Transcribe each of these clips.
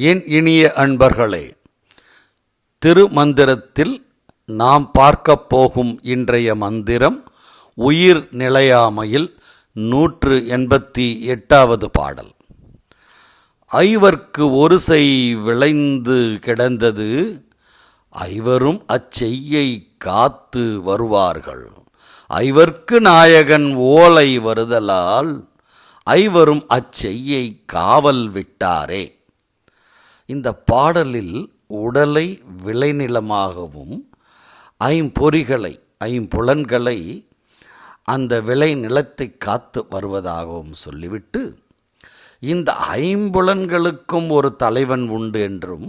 என் இனிய அன்பர்களே திருமந்திரத்தில் நாம் பார்க்கப் போகும் இன்றைய மந்திரம் உயிர் நிலையாமையில் நூற்று எண்பத்தி எட்டாவது பாடல். ஐவர்க்கு ஒரு செய் விளைந்து கிடந்தது ஐவரும் அச்செய்யை காத்து வருவார்கள். ஐவர்க்கு நாயகன் ஓலை வருதலால் ஐவரும் அச்செய்யை காவல் விட்டாரே. இந்த பாடலில் உடலை விளைநிலமாகவும் ஐம்பொறிகளை ஐம்புலன்களை அந்த விளை நிலத்தை காத்து வருவதாகவும் சொல்லிவிட்டு இந்த ஐம்புலன்களுக்கும் ஒரு தலைவன் உண்டு என்றும்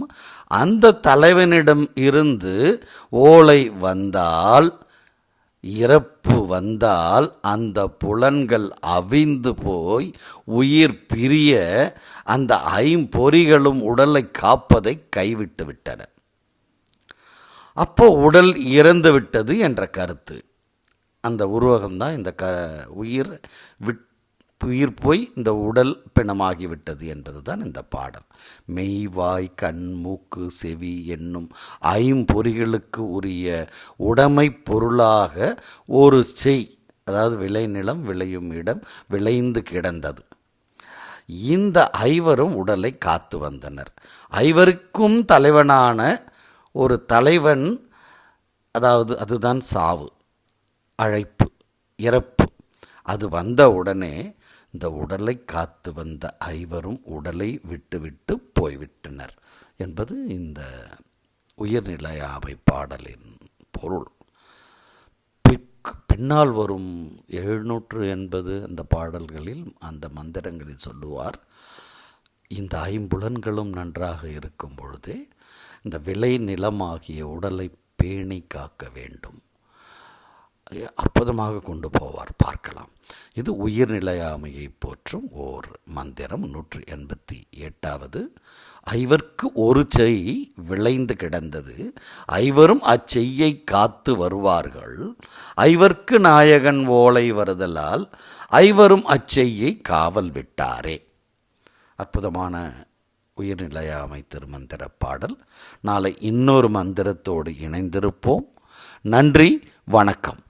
அந்த தலைவனிடம் இருந்து ஓலை வந்தால் இறப்பு வந்தால் அந்த புலன்கள் அவிந்து போய் உயிர் பிரிய அந்த ஐம்பொறிகளும் உடலை காப்பதை கைவிட்டு விட்டன. அப்போ உடல் இறந்து விட்டது என்ற கருத்து. அந்த உருவகம்தான் இந்த க உயிர் விட் உயிர் போய் இந்த உடல் பிணமாகிவிட்டது என்பது தான் இந்த பாடல் மெய் வாய் கண் மூக்கு செவி என்னும் ஐம்பொறிகளுக்கு உரிய உடைமை பொருளாக ஒரு செய் அதாவது விளைநிலம் விளையும் இடம் விளைந்து கிடந்தது. இந்த ஐவரும் உடலை காத்து வந்தனர். ஐவருக்கும் தலைவனான ஒரு தலைவன் அதாவது அதுதான் சாவு அழைப்பு இறப்பு. அது வந்த உடனே இந்த உடலை காத்து வந்த ஐவரும் உடலை விட்டுவிட்டு போய்விட்டனர் என்பது இந்த உயிர்நிலையாமை பாடலின் பொருள். பிக்- பின்னால் வரும் எழுநூற்று எண்பது அந்த பாடல்களில் அந்த மந்திரங்களில் சொல்லுவார் இந்த ஐம்புலன்களும் நன்றாக இருக்கும் பொழுதே இந்த விளை நிலமாகிய உடலை பேணி காக்க வேண்டும். அற்புதமாக கொண்டு போவார். பார்க்கலாம். இது உயிர்நிலையாமையை போற்றும் ஓர் மந்திரம் நூற்றி எண்பத்தி எட்டாவது. ஐவர்க்கு ஒரு செய் விளைந்து கிடந்தது. ஐவரும் அச்செய்யை காத்து வருவார்கள். ஐவர்க்கு நாயகன் ஓலை வருதலால் ஐவரும் அச்செய்யை காவல் விட்டாரே. அற்புதமான உயிர்நிலையாமை திருமந்திர பாடல். நாளை இன்னொரு மந்திரத்தோடு இணைந்திருப்போம். நன்றி வணக்கம்.